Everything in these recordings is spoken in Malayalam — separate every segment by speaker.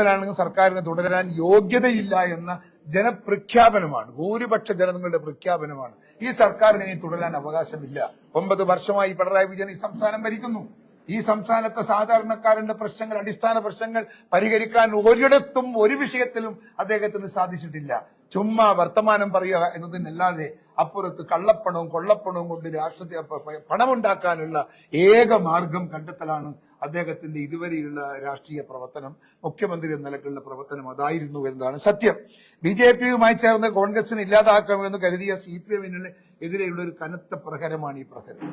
Speaker 1: ാണെങ്കിൽ സർക്കാരിന് തുടരാൻ യോഗ്യതയില്ല എന്ന ജനപ്രഖ്യാപനമാണ്. ഭൂരിപക്ഷ ജനങ്ങളുടെ പ്രഖ്യാപനമാണ്. ഈ സർക്കാരിന് ഇനി തുടരാൻ അവകാശമില്ല. ഒമ്പത് വർഷമായി പിണറായി വിജയൻ ഈ സംസ്ഥാനം ഭരിക്കുന്നു. ഈ സംസ്ഥാനത്തെ സാധാരണക്കാരന്റെ പ്രശ്നങ്ങൾ അടിസ്ഥാന പ്രശ്നങ്ങൾ പരിഹരിക്കാൻ ഒരിടത്തും ഒരു വിഷയത്തിലും അദ്ദേഹത്തിന് സാധിച്ചിട്ടില്ല. ചുമ്മാ വർത്തമാനം പറയുക എന്നതിനല്ലാതെ അപ്പുറത്ത് കള്ളപ്പണവും കൊള്ളപ്പണവും കൊണ്ട് രാഷ്ട്രത്തെ പണമുണ്ടാക്കാനുള്ള ഏക മാർഗം കണ്ടെത്തലാണ് അദ്ദേഹത്തിന്റെ ഇതുവരെയുള്ള രാഷ്ട്രീയ പ്രവർത്തനം. മുഖ്യമന്ത്രി എന്ന നിലക്കുള്ള പ്രവർത്തനം അതായിരുന്നു എന്നതാണ് സത്യം. ബി ജെ പിയുമായി ചേർന്ന് കോൺഗ്രസിനെ ഇല്ലാതാക്കാമെന്ന് കരുതിയ സി പി എമ്മിന് എതിരെയുള്ള ഒരു കനത്ത പ്രഹരമാണ് ഈ പ്രഹരം.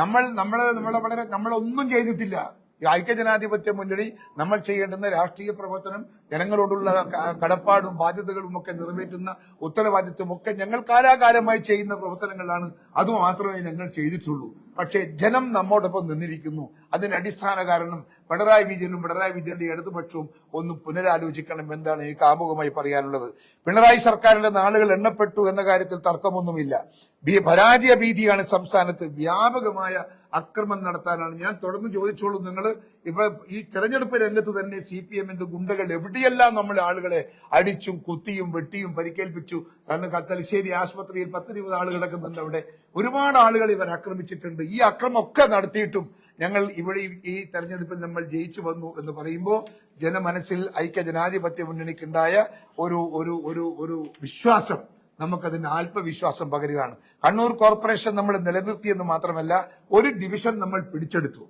Speaker 1: നമ്മൾ നമ്മൾ നമ്മളെ വളരെ നമ്മളൊന്നും ചെയ്തിട്ടില്ല. ഈ ഐക്യജനാധിപത്യ മുന്നണി നമ്മൾ ചെയ്യേണ്ടുന്ന രാഷ്ട്രീയ പ്രവർത്തനം ജനങ്ങളോടുള്ള കടപ്പാടും ബാധ്യതകളും ഒക്കെ നിറവേറ്റുന്ന ഉത്തരവാദിത്വം ഒക്കെ ഞങ്ങൾ കാലാകാലമായി ചെയ്യുന്ന പ്രവർത്തനങ്ങളാണ്. അത് മാത്രമേ ഞങ്ങൾ ചെയ്തിട്ടുള്ളൂ. പക്ഷേ ജനം നമ്മോടൊപ്പം നിന്നിരിക്കുന്നു. അതിന് അടിസ്ഥാന കാരണം പിണറായി വിജയനും പിണറായി വിജയന്റെ ഇടതുപക്ഷവും ഒന്ന് പുനരാലോചിക്കണം എന്താണ് എനിക്ക് ആമുഖമായി പറയാനുള്ളത്. പിണറായി സർക്കാരിന്റെ നാളുകൾ എണ്ണപ്പെട്ടു എന്ന കാര്യത്തിൽ തർക്കമൊന്നുമില്ല. പരാജയ ഭീതിയാണ് സംസ്ഥാനത്ത് വ്യാപകമായ അക്രമം നടത്താനാണ്. ഞാൻ തുടർന്ന് ചോദിച്ചോളൂ നിങ്ങൾ ഇപ്പൊ ഈ തെരഞ്ഞെടുപ്പ് രംഗത്ത് തന്നെ സി പി എമ്മിന്റെ ഗുണ്ടകൾ എവിടെയെല്ലാം നമ്മൾ ആളുകളെ അടിച്ചും കുത്തിയും വെട്ടിയും പരിക്കേൽപ്പിച്ചു? കാരണം തലശ്ശേരി ആശുപത്രിയിൽ പത്തിരുപത് ആൾ കിടക്കുന്നുണ്ട് അവിടെ. ഒരുപാട് ആളുകൾ ഇവർ ആക്രമിച്ചിട്ടുണ്ട്. ഈ അക്രമമൊക്കെ നടത്തിയിട്ടും ഞങ്ങൾ ഇവിടെ ഈ- തെരഞ്ഞെടുപ്പിൽ നമ്മൾ ജയിച്ചു വന്നു എന്ന് പറയുമ്പോൾ ജനമനസ്സിൽ ഐക്യ ജനാധിപത്യ മുന്നണിക്കുണ്ടായ ഒരു ഒരു ഒരു വിശ്വാസം നമുക്കതിന് ആത്മവിശ്വാസം പകരുകയാണ്. കണ്ണൂർ കോർപ്പറേഷൻ നമ്മൾ നിലനിർത്തിയെന്ന് മാത്രമല്ല ഒരു ഡിവിഷൻ നമ്മൾ പിടിച്ചെടുത്തു.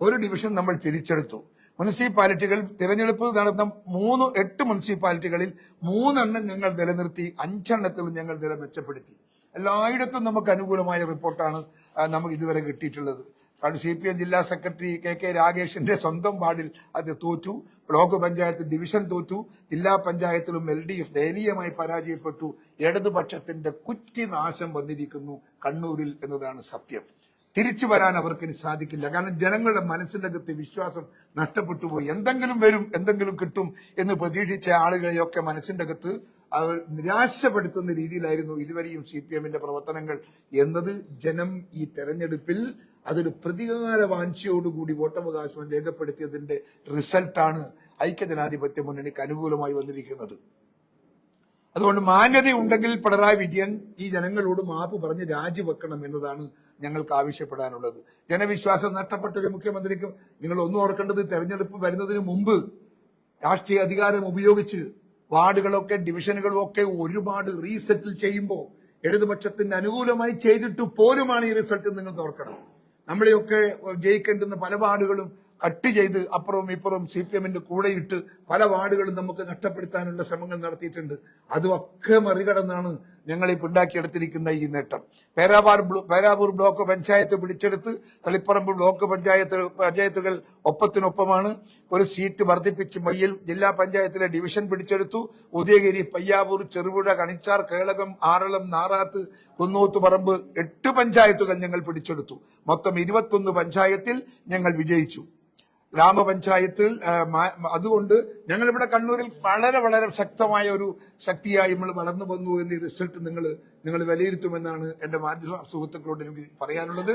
Speaker 1: ഒരു ഡിവിഷൻ നമ്മൾ പിരിച്ചെടുത്തു. മുനിസിപ്പാലിറ്റികൾ തിരഞ്ഞെടുപ്പ് നടന്ന മൂന്ന് എട്ട് മുനിസിപ്പാലിറ്റികളിൽ മൂന്നെണ്ണം ഞങ്ങൾ നിലനിർത്തി അഞ്ചെണ്ണത്തിലും ഞങ്ങൾ നില മെച്ചപ്പെടുത്തി. എല്ലായിടത്തും നമുക്ക് അനുകൂലമായ റിപ്പോർട്ടാണ് നമുക്ക് ഇതുവരെ കിട്ടിയിട്ടുള്ളത്. കാരണം സി പി എം ജില്ലാ സെക്രട്ടറി കെ കെ രാഗേഷിന്റെ സ്വന്തം വാർഡിൽ അത് തോറ്റു. ബ്ലോക്ക് പഞ്ചായത്ത് ഡിവിഷൻ തോറ്റു. ജില്ലാ പഞ്ചായത്തിലും എൽ ഡി എഫ് ദയനീയമായി പരാജയപ്പെട്ടു. ഇടതുപക്ഷത്തിന്റെ കുറ്റിനാശം വന്നിരിക്കുന്നു കണ്ണൂരിൽ എന്നതാണ് സത്യം. തിരിച്ചു വരാൻ അവർക്ക് സാധിക്കില്ല. കാരണം ജനങ്ങളുടെ മനസ്സിന്റെ അകത്ത് വിശ്വാസം നഷ്ടപ്പെട്ടു പോയി. എന്തെങ്കിലും വരും എന്തെങ്കിലും കിട്ടും എന്ന് പ്രതീക്ഷിച്ച ആളുകളെയൊക്കെ മനസ്സിന്റെ അകത്ത് അവർ നിരാശപ്പെടുത്തുന്ന രീതിയിലായിരുന്നു ഇതുവരെയും സി പി എമ്മിന്റെ പ്രവർത്തനങ്ങൾ എന്നത്. ജനം ഈ തെരഞ്ഞെടുപ്പിൽ അതൊരു പ്രതികാര വാഞ്ചയോടുകൂടി വോട്ടവകാശം രേഖപ്പെടുത്തിയതിന്റെ റിസൾട്ടാണ് ഐക്യജനാധിപത്യ മുന്നണിക്ക് അനുകൂലമായി വന്നിരിക്കുന്നത്. അതുകൊണ്ട് മാന്യതയുണ്ടെങ്കിൽ പിണറായി വിജയൻ ഈ ജനങ്ങളോട് മാപ്പ് പറഞ്ഞ് രാജിവെക്കണം എന്നതാണ് ഞങ്ങൾക്ക് ആവശ്യപ്പെടാനുള്ളത്. ജനവിശ്വാസം നഷ്ടപ്പെട്ട ഒരു മുഖ്യമന്ത്രിക്ക് നിങ്ങൾ ഒന്നും ഓർക്കേണ്ടത് തെരഞ്ഞെടുപ്പ് വരുന്നതിന് മുമ്പ് രാഷ്ട്രീയ അധികാരം ഉപയോഗിച്ച് വാർഡുകളൊക്കെ ഡിവിഷനുകളും ഒക്കെ ഒരുപാട് റീസെറ്റിൽ ചെയ്യുമ്പോൾ ഇടതുപക്ഷത്തിന് അനുകൂലമായി ചെയ്തിട്ട് പോലുമാണ് ഈ റിസൾട്ട് നിങ്ങൾ ഓർക്കണം. നമ്മളെയൊക്കെ ജയിക്കേണ്ടുന്ന പല വാർഡുകളും കട്ട് ചെയ്ത് അപ്പുറവും ഇപ്പുറവും സി പി എമ്മിന്റെ കൂടെയിട്ട് പല വാർഡുകളും നമുക്ക് നഷ്ടപ്പെടുത്താനുള്ള ശ്രമങ്ങൾ നടത്തിയിട്ടുണ്ട്. അതുമൊക്കെ മറികടന്നാണ് ഞങ്ങൾ ഇപ്പൊ ഉണ്ടാക്കിയെടുത്തിരിക്കുന്ന ഈ നേട്ടം. പേരാപാർ ബ്ലോ- പേരാവൂർ ബ്ലോക്ക് പഞ്ചായത്ത് പിടിച്ചെടുത്ത് തളിപ്പറമ്പ് ബ്ലോക്ക് പഞ്ചായത്ത് പഞ്ചായത്തുകൾ ഒപ്പത്തിനൊപ്പമാണ്. ഒരു സീറ്റ് വർദ്ധിപ്പിച്ച് മയ്യിൽ ജില്ലാ പഞ്ചായത്തിലെ ഡിവിഷൻ പിടിച്ചെടുത്തു. ഉദയഗിരി പയ്യാവൂർ ചെറുപുഴ കണിച്ചാർ കേളകം ആറളം നാറാത്ത് കുന്നൂത്തുപറമ്പ് എട്ട് പഞ്ചായത്തുകൾ ഞങ്ങൾ പിടിച്ചെടുത്തു. മൊത്തം ഇരുപത്തൊന്ന് പഞ്ചായത്തിൽ ഞങ്ങൾ വിജയിച്ചു. ഗ്രാമപഞ്ചായത്തിൽ അതുകൊണ്ട് ഞങ്ങൾ ഇവിടെ കണ്ണൂരിൽ വളരെ വളരെ ശക്തമായ ഒരു ശക്തിയായി നമ്മൾ വളർന്നു വന്നു എന്ന റിസൾട്ട് നിങ്ങൾ നിങ്ങൾ വിലയിരുത്തുമെന്നാണ് എന്റെ മാധ്യമ സുഹൃത്തുക്കളോട് എനിക്ക് പറയാനുള്ളത്.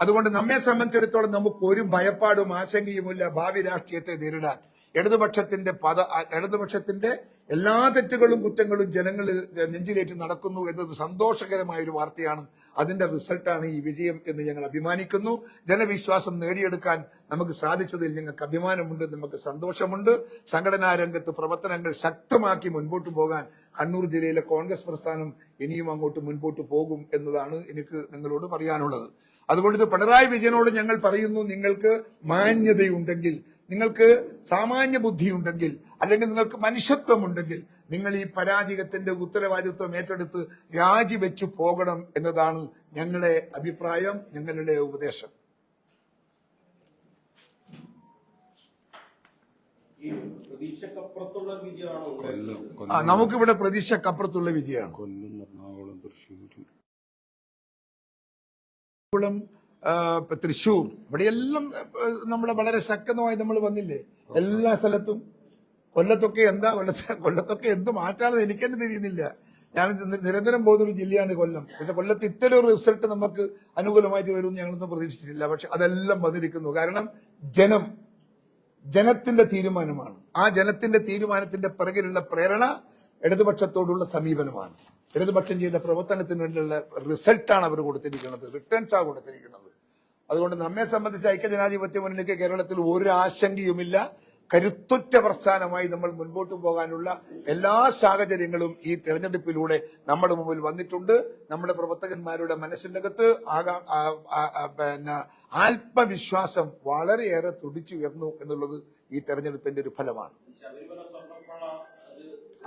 Speaker 1: അതുകൊണ്ട് നമ്മെ സംബന്ധിച്ചിടത്തോളം നമുക്ക് ഒരു ഭയപ്പാടും ആശങ്കയുമില്ല. ഭാവി രാഷ്ട്രീയത്തെ നേരിടാൻ. ഇടതുപക്ഷത്തിന്റെ പദ ഇടതുപക്ഷത്തിന്റെ എല്ലാ തെറ്റുകളും കുറ്റങ്ങളും ജനങ്ങൾ നെഞ്ചിലേറ്റ് നടക്കുന്നു എന്നത് സന്തോഷകരമായ ഒരു വാർത്തയാണ്. അതിന്റെ റിസൾട്ടാണ് ഈ വിജയം എന്ന് ഞങ്ങൾ അഭിമാനിക്കുന്നു. ജനവിശ്വാസം നേടിയെടുക്കാൻ നമുക്ക് സാധിച്ചതിൽ ഞങ്ങൾക്ക് അഭിമാനമുണ്ട് നമുക്ക് സന്തോഷമുണ്ട്. സംഘടനാ രംഗത്ത് പ്രവർത്തനങ്ങൾ ശക്തമാക്കി മുൻപോട്ട് പോകാൻ കണ്ണൂർ ജില്ലയിലെ കോൺഗ്രസ് പ്രസ്ഥാനം ഇനിയും അങ്ങോട്ട് മുൻപോട്ട് പോകും എന്നതാണ് എനിക്ക് നിങ്ങളോട് പറയാനുള്ളത്. അതുകൊണ്ട് പിണറായി വിജയനോട് ഞങ്ങൾ പറയുന്നു നിങ്ങൾക്ക് മാന്യതയുണ്ടെങ്കിൽ നിങ്ങൾക്ക് സാമാന്യ ബുദ്ധിയുണ്ടെങ്കിൽ അല്ലെങ്കിൽ നിങ്ങൾക്ക് മനുഷ്യത്വമുണ്ടെങ്കിൽ നിങ്ങൾ ഈ പരാജയത്തിന്റെ ഉത്തരവാദിത്വം ഏറ്റെടുത്ത് രാജിവെച്ചു പോകണം എന്നതാണ് ഞങ്ങളുടെ അഭിപ്രായം ഞങ്ങളുടെ ഉപദേശം. ആ നമുക്കിവിടെ പ്രതീക്ഷക്കപ്പുറത്തുള്ള വിജയമാണ്.
Speaker 2: കൊല്ലം എറണാകുളം തൃശ്ശൂർ
Speaker 1: ഇപ്പൊ ഇവിടെയെല്ലാം നമ്മൾ വളരെ ശക്തമായി നമ്മൾ വന്നില്ലേ? എല്ലാ സ്ഥലത്തും. കൊല്ലത്തൊക്കെ എന്താ കൊല്ല കൊല്ലത്തൊക്കെ എന്ത് മാറ്റാണെന്ന് എനിക്കെന്നെ തിരിയുന്നില്ല. ഞാൻ നിരന്തരം പോകുന്ന ഒരു ജില്ലയാണ് കൊല്ലം. പക്ഷെ കൊല്ലത്ത് ഇത്തരം ഒരു റിസൾട്ട് നമുക്ക് അനുകൂലമായിട്ട് വരുമെന്ന് ഞങ്ങളൊന്നും പ്രതീക്ഷിച്ചിട്ടില്ല. പക്ഷെ അതെല്ലാം വന്നിരിക്കുന്നു. കാരണം ജനം ജനത്തിന്റെ തീരുമാനമാണ്. ആ ജനത്തിന്റെ തീരുമാനത്തിന്റെ പിറകിലുള്ള പ്രേരണ ഇടതുപക്ഷത്തോടുള്ള സമീപനമാണ്. ഇടതുപക്ഷം ചെയ്ത പ്രവർത്തനത്തിന് വേണ്ടിയുള്ള റിസൾട്ടാണ് അവർ കൊടുത്തിരിക്കുന്നത്. റിട്ടേൺസ് ആണ് കൊടുത്തിരിക്കുന്നത്. അതുകൊണ്ട് നമ്മെ സംബന്ധിച്ച് ഐക്യജനാധിപത്യ മുന്നണിക്ക് കേരളത്തിൽ ഒരു ആശങ്കയുമില്ല. കരുത്തുറ്റ പ്രസ്ഥാനമായി നമ്മൾ മുൻപോട്ട് പോകാനുള്ള എല്ലാ സാഹചര്യങ്ങളും ഈ തെരഞ്ഞെടുപ്പിലൂടെ നമ്മുടെ മുമ്പിൽ വന്നിട്ടുണ്ട്. നമ്മുടെ പ്രവർത്തകന്മാരുടെ മനസ്സിന്റെ അകത്ത് പിന്നെ ആത്മവിശ്വാസം വളരെയേറെ തുടിച്ചുയർന്നു എന്നുള്ളത് ഈ തെരഞ്ഞെടുപ്പിന്റെ ഒരു ഫലമാണ്.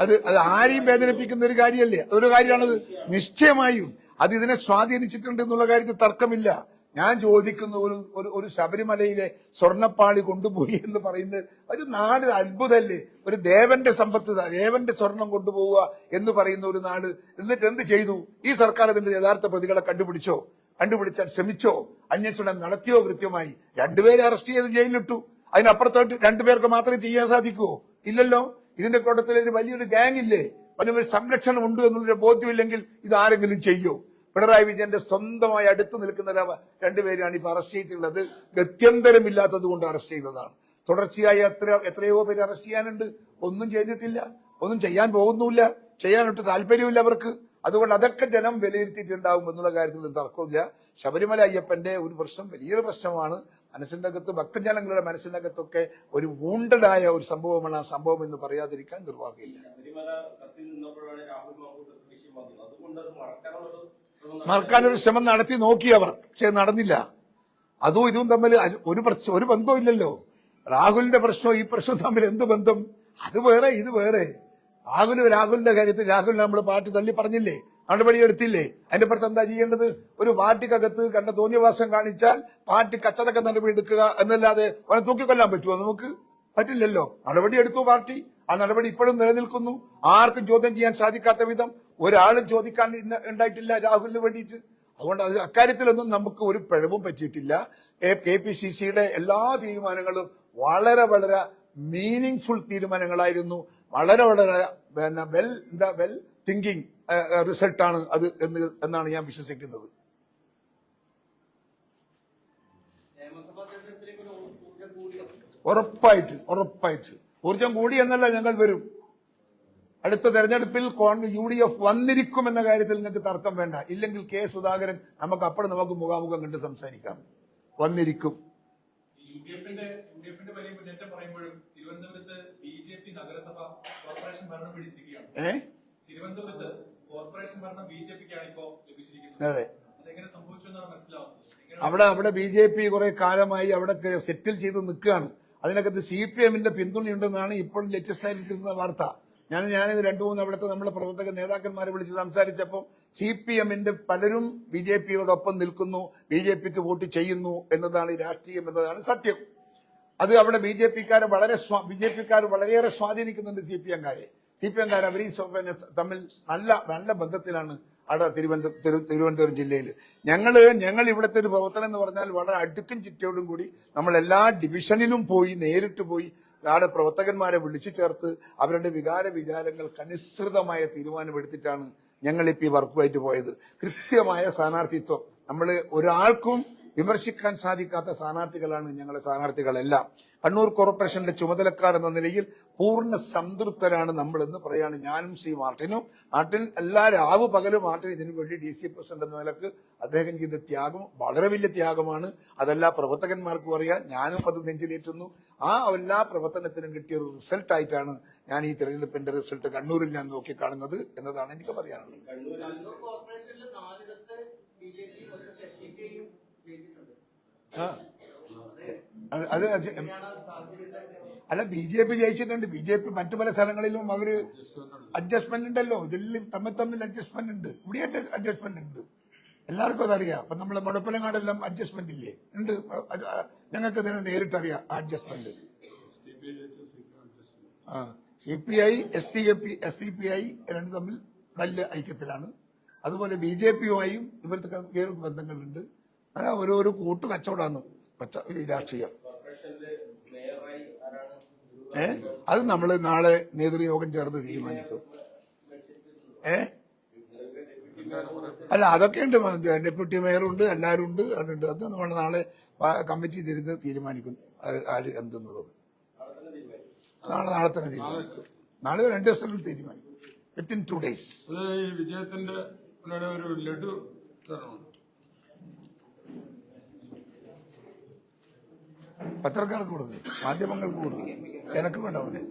Speaker 3: അത്
Speaker 1: അത് ആരെയും വേദനിപ്പിക്കുന്ന ഒരു കാര്യമല്ലേ? അതൊരു കാര്യമാണത്. നിശ്ചയമായും അത് ഇതിനെ സ്വാധീനിച്ചിട്ടുണ്ട് എന്നുള്ള കാര്യത്തിൽ തർക്കമില്ല. ഞാൻ ചോദിക്കുന്ന ഒരു ഒരു ശബരിമലയിലെ സ്വർണപ്പാളി കൊണ്ടുപോയി എന്ന് പറയുന്നത് ഒരു നാട് അത്ഭുതമല്ലേ? ഒരു ദേവന്റെ സമ്പത്ത് ദേവന്റെ സ്വർണം കൊണ്ടുപോവുക എന്ന് പറയുന്ന ഒരു നാട് എന്നിട്ട് എന്ത് ചെയ്തു? ഈ സർക്കാർ അതിന്റെ യഥാർത്ഥ പ്രതികളെ കണ്ടുപിടിച്ചോ? കണ്ടുപിടിച്ചാൽ ശ്രമിച്ചോ? അന്വേഷണം നടത്തിയോ കൃത്യമായി? രണ്ടുപേരെ അറസ്റ്റ് ചെയ്ത് ജയിലിലിട്ടു. അതിനപ്പുറത്തോട്ട് രണ്ടുപേർക്ക് മാത്രമേ ചെയ്യാൻ സാധിക്കുമോ ഇല്ലല്ലോ? ഇതിന്റെ കൂട്ടത്തിൽ ഒരു വലിയൊരു ഗാങ് ഇല്ലേ? വലിയൊരു സംരക്ഷണം ഉണ്ട് എന്നുള്ളൊരു ബോധ്യമില്ലെങ്കിൽ ഇത് ആരെങ്കിലും ചെയ്യോ? പിണറായി വിജയന്റെ സ്വന്തമായി അടുത്ത് നിൽക്കുന്ന രണ്ടുപേരാണ് ഇപ്പൊ അറസ്റ്റ് ചെയ്തിട്ടുള്ളത്. ഗത്യന്തരമില്ലാത്തത് കൊണ്ട് അറസ്റ്റ് ചെയ്തതാണ്. തുടർച്ചയായി എത്ര എത്രയോ പേര് അറസ്റ്റ് ചെയ്യാനുണ്ട്. ഒന്നും ചെയ്തിട്ടില്ല. ഒന്നും ചെയ്യാൻ പോകുന്നില്ല ചെയ്യാനൊട്ട് താല്പര്യമില്ല അവർക്ക്. അതുകൊണ്ട് അതൊക്കെ ജനം വിലയിരുത്തിയിട്ടുണ്ടാവും എന്നുള്ള കാര്യത്തിൽ തർക്കമില്ല ശബരിമല അയ്യപ്പന്റെ ഒരു പ്രശ്നം വലിയൊരു പ്രശ്നമാണ്. മനസ്സിന്റെ അകത്ത് ഭക്തജനങ്ങളുടെ മനസ്സിന്റെ അകത്തൊക്കെ ഒരു വൂണ്ടഡായ ഒരു സംഭവമാണ് ആ സംഭവം എന്ന് പറയാതിരിക്കാൻ നിർവാഹമില്ല. മറക്കാനൊരു ശ്രമം നടത്തി നോക്കി അവർ പക്ഷെ നടന്നില്ല. അതും ഇതും തമ്മിൽ ഒരു ഒരു ബന്ധവും ഇല്ലല്ലോ. രാഹുലിന്റെ പ്രശ്നവും ഈ പ്രശ്നവും തമ്മിൽ എന്ത് ബന്ധം? അത് വേറെ ഇത് വേറെ. രാഹുൽ രാഹുലിന്റെ കാര്യത്തിൽ രാഹുലിനെ നമ്മൾ പാർട്ടി തള്ളി പറഞ്ഞില്ലേ? നടപടി എടുത്തില്ലേ? അതിന്റെ പുറത്ത് എന്താ ചെയ്യേണ്ടത്? ഒരു പാർട്ടിക്കകത്ത് കണ്ട തോന്നിയവാസം കാണിച്ചാൽ പാർട്ടി കച്ചതക്ക നടപടി എടുക്കുക എന്നല്ലാതെ അവനെ തൂക്കിക്കൊല്ലാൻ പറ്റുമോ നമുക്ക്? പറ്റില്ലല്ലോ. നടപടി എടുത്തു പാർട്ടി? ആ നടപടി ഇപ്പോഴും നിലനിൽക്കുന്നു. ആർക്കും ചോദ്യം ചെയ്യാൻ സാധിക്കാത്ത വിധം ഒരാളും ചോദിക്കാൻ ഉണ്ടായിട്ടില്ല രാഹുലിന് വേണ്ടിയിട്ട്. അതുകൊണ്ട് അത് അക്കാര്യത്തിലൊന്നും നമുക്ക് ഒരു പിഴവും പറ്റിയിട്ടില്ല. കെ പി സി സിയുടെ എല്ലാ തീരുമാനങ്ങളും വളരെ വളരെ മീനിങ് ഫുൾ തീരുമാനങ്ങളായിരുന്നു. വളരെ വളരെ പിന്നെ വെൽ എന്താ വെൽ തിങ്കിങ് റിസൾട്ടാണ് അത് എന്ന് എന്നാണ് ഞാൻ വിശ്വസിക്കുന്നത്. ഉറപ്പായിട്ട് ഉറപ്പായിട്ട്. ഊർജം കൂടി എന്നല്ല ഞങ്ങൾ വരും. അടുത്ത തെരഞ്ഞെടുപ്പിൽ യു ഡി എഫ് വന്നിരിക്കും എന്ന കാര്യത്തിൽ നിങ്ങൾക്ക് തർക്കം വേണ്ട. ഇല്ലെങ്കിൽ കെ സുധാകരൻ നമുക്ക് അപ്പോഴും നമുക്ക് മുഖാമുഖം കണ്ട് സംസാരിക്കാം. വന്നിരിക്കും.
Speaker 4: തിരുവനന്തപുരത്ത് കോർപ്പറേഷൻ ഭരണം പിടിച്ചിരിക്കുകയാണ്.
Speaker 1: ഏ?
Speaker 4: തിരുവനന്തപുരത്ത് കോർപ്പറേഷൻ ഭരണം ബി ജെ പിക്കാണ് ഇപ്പോ ലഭിച്ചിരിക്കുന്നത്.
Speaker 1: അതെ. അവിടെ അവിടെ ബി ജെ പി കുറെ കാലമായി അവിടെ സെറ്റിൽ ചെയ്ത് നിൽക്കുകയാണ്. അതിനകത്ത് സി പി എമ്മിന്റെ പിന്തുണയുണ്ടെന്നാണ് ഇപ്പോൾ ലേറ്റസ്റ്റ് ആയിരിക്കുന്ന വാർത്ത. ഞാൻ ഞാനിത് രണ്ടു മൂന്ന് അവിടുത്തെ നമ്മുടെ പ്രവർത്തക നേതാക്കന്മാരെ വിളിച്ച് സംസാരിച്ചപ്പോൾ സി പി എമ്മിന്റെ പലരും ബി ജെ പിയോടൊപ്പം നിൽക്കുന്നു ബി ജെ പിക്ക് വോട്ട് ചെയ്യുന്നു എന്നതാണ് രാഷ്ട്രീയം എന്നതാണ് സത്യം. അത് അവിടെ ബി ജെ പിക്കാരെ വളരെ ബി ജെ പിക്കാർ വളരെയേറെ സ്വാധീനിക്കുന്നുണ്ട് സി പി എംകാരെ സി പി എംകാർ അവരെയും പിന്നെ തമ്മിൽ നല്ല നല്ല ബന്ധത്തിലാണ് അവിടെ തിരുവനന്തപുരം തിരു- തിരുവനന്തപുരം ജില്ലയിൽ ഞങ്ങൾ ഞങ്ങൾ ഇവിടുത്തെ ഒരു പ്രവർത്തനം എന്ന് പറഞ്ഞാൽ വളരെ അടുക്കും ചിറ്റയോടും കൂടി നമ്മൾ എല്ലാ ഡിവിഷനിലും പോയി നേരിട്ട് പോയി അവിടെ പ്രവർത്തകന്മാരെ വിളിച്ചു ചേർത്ത് അവരുടെ വികാര വിചാരങ്ങൾക്ക് അനുസൃതമായ തീരുമാനമെടുത്തിട്ടാണ് ഞങ്ങൾ ഇപ്പൊ ഈ വർക്കുമായിട്ട് പോയത്. കൃത്യമായ സ്ഥാനാർത്ഥിത്വം. നമ്മൾ ഒരാൾക്കും വിമർശിക്കാൻ സാധിക്കാത്ത സ്ഥാനാർത്ഥികളാണ് ഞങ്ങളുടെ സ്ഥാനാർത്ഥികളെല്ലാം. കണ്ണൂർ കോർപ്പറേഷന്റെ ചുമതലക്കാർ എന്ന നിലയിൽ പൂർണ സംതൃപ്തരാണ് നമ്മളെന്ന് പറയാണ് ഞാനും സി മാർട്ടിനും. മാർട്ടിൻ എല്ലാ രാവ് പകലും മാർട്ടിൻ ഇതിനു വേണ്ടി ഡി സി പ്രസിഡന്റ് എന്ന നിലയ്ക്ക് അദ്ദേഹം ചെയ്ത ത്യാഗം വളരെ വലിയ ത്യാഗമാണ്. അതെല്ലാ പ്രവർത്തകന്മാർക്കും അറിയാം. ഞാനും അത് നെഞ്ചിലേറ്റുന്നു. ആ എല്ലാ പ്രവർത്തനത്തിനും കിട്ടിയ ഒരു റിസൾട്ട് ആയിട്ടാണ് ഞാൻ ഈ തെരഞ്ഞെടുപ്പിന്റെ റിസൾട്ട് കണ്ണൂരിൽ ഞാൻ നോക്കി കാണുന്നത് എന്നതാണ് എനിക്ക് പറയാനുള്ളത്
Speaker 3: കണ്ണൂരിൽ
Speaker 5: കണ്ണൂർ കോർപ്പറേഷനിൽ നാലിടത്ത് ബി ജെ പി ഒരിടത്ത് എസ് ഡി പിയും ജയിച്ചിട്ടുണ്ട്
Speaker 1: ആ. അത്? അല്ല ബി ജെ പി ജയിച്ചിട്ടുണ്ട്. ബി ജെ പി മറ്റു പല സ്ഥലങ്ങളിലും അവർ അഡ്ജസ്റ്റ്മെന്റ് ഉണ്ടല്ലോ. ഇതിൽ തമ്മിൽ തമ്മിൽ അഡ്ജസ്റ്റ്മെന്റ് ഉണ്ട്. ഇവിടെ അഡ്ജസ്റ്റ്മെന്റ് ഉണ്ട്. എല്ലാവർക്കും അതറിയാം. അപ്പൊ നമ്മളെ മുടപ്പലങ്ങാടെല്ലാം അഡ്ജസ്റ്റ്മെന്റ് ഇല്ലേ? ഉണ്ട്. ഞങ്ങൾക്ക് ഇതിനെ നേരിട്ടറിയാം അഡ്ജസ്റ്റ്മെന്റ് ആ. C P I S T A P S C P I രണ്ട് തമ്മിൽ വലിയ ഐക്യത്തിലാണ്. അതുപോലെ ബി ജെ പിയുമായും ഇവർക്ക് ബന്ധങ്ങളുണ്ട്. അങ്ങനെ ഓരോരോ കൂട്ടു കച്ചവടമാണ് കച്ച ഈ രാഷ്ട്രീയം.
Speaker 3: മേയറായി ആരാണ്
Speaker 1: ഏ? അത് നമ്മൾ നാളെ നേതൃയോഗം ചേർന്ന് തീരുമാനിക്കും. ഏ? അല്ല അതൊക്കെ ഉണ്ട് ഡെപ്യൂട്ടി മേയറുണ്ട് എല്ലാവരും ഉണ്ട് അതുണ്ട് അത് നമ്മൾ നാളെ കമ്മിറ്റി തിരുന്ന് തീരുമാനിക്കും. ആര് എന്തെന്നുള്ളത്. നാളെ നാളെ തന്നെ തീരുമാനിക്കും. നാളെ രണ്ട് ദിവസത്തിൽ തീരുമാനിക്കും. വിത്തിൻ ടു ഡേയ്സ്
Speaker 2: ഈ വിജയത്തിന്റെ ഒരു ലഡു തരണം
Speaker 1: പത്രക്കാർക്ക് കൊടുക്കുക മാധ്യമങ്ങൾക്ക് കൊടുക്കുക എനക്ക് വേണ്ട പോലെ